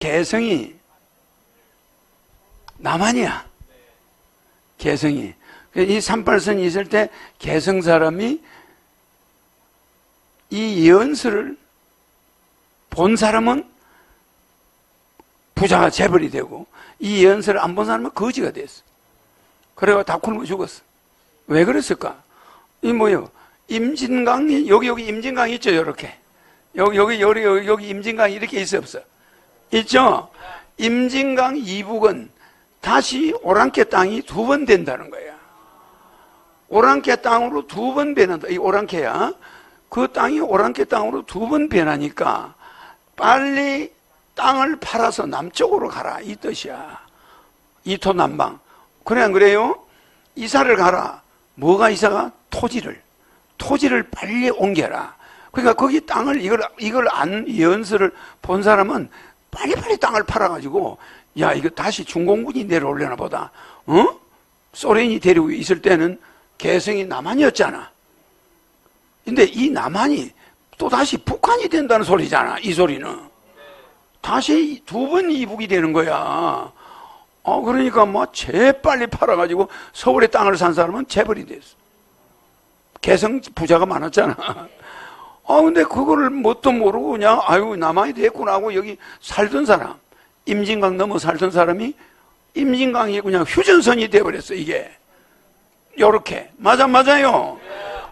개성이 남한이야. 개성이. 이 38선이 있을 때 개성 사람이 이 예언서를 본 사람은 부자가 재벌이 되고 이 예언서를 안 본 사람은 거지가 됐어. 그래가 다 굶어 죽었어. 왜 그랬을까? 이 뭐요? 임진강이 여기 여기 임진강 있죠, 이렇게. 여기 여기 여기 여기, 임진강이 이렇게 있어 없어? 있죠. 임진강 이북은 다시 오랑캐 땅이 두 번 된다는 거야. 오랑캐 땅으로 두 번 변한다. 이 오랑캐야. 그 땅이 오랑캐 땅으로 두 번 변하니까 빨리 땅을 팔아서 남쪽으로 가라 이 뜻이야. 이토 남방. 그래 안 그래요? 이사를 가라. 뭐가 이사가? 토지를. 토지를 빨리 옮겨라. 그러니까 거기 땅을 이걸 이걸 안 예언서를 본 사람은 빨리빨리 땅을 팔아가지고 야 이거 다시 중공군이 내려올려나 보다. 어? 소련이 데리고 있을 때는 개성이 남한이었잖아. 근데 이 남한이 또 다시 북한이 된다는 소리잖아. 이 소리는. 다시 두 번 이북이 되는 거야. 어, 그러니까 뭐, 재빨리 팔아가지고 서울에 땅을 산 사람은 재벌이 됐어. 개성 부자가 많았잖아. 아, 근데 그거를 뭣도 모르고 그냥, 아유, 남한이 됐구나 하고 여기 살던 사람, 임진강 넘어 살던 사람이 임진강이 그냥 휴전선이 돼버렸어, 이게. 요렇게. 맞아, 맞아요.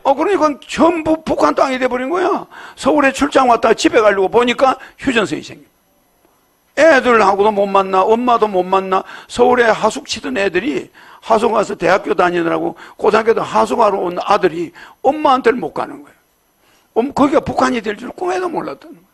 어, 그러니까 전부 북한 땅이 돼버린 거야. 서울에 출장 왔다가 집에 가려고 보니까 휴전선이 생겨. 애들하고도 못 만나, 엄마도 못 만나, 서울에 하숙 치던 애들이 하숙 가서 대학교 다니느라고 고등학교도 하숙하러 온 아들이 엄마한테는 못 가는 거예요. 엄, 거기가 북한이 될 줄 꿈에도 몰랐다는 거예요.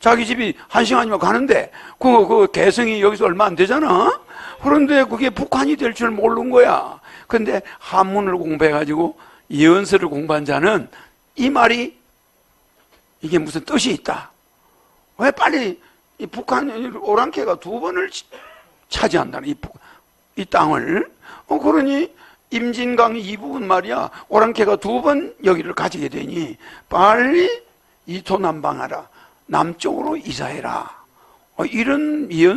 자기 집이 한 시간이면 가는데, 그, 그 개성이 여기서 얼마 안 되잖아? 그런데 그게 북한이 될 줄 모르는 거야. 근데 한문을 공부해가지고 예언서를 공부한 자는 이 말이 이게 무슨 뜻이 있다. 왜 빨리 이 북한 오랑캐가 두 번을 치- 차지한다는 이, 북- 이 땅을 어 그러니 임진강 이북은 말이야. 오랑캐가 두 번 여기를 가지게 되니 빨리 이토 남방하라. 남쪽으로 이사해라. 어, 이런 예언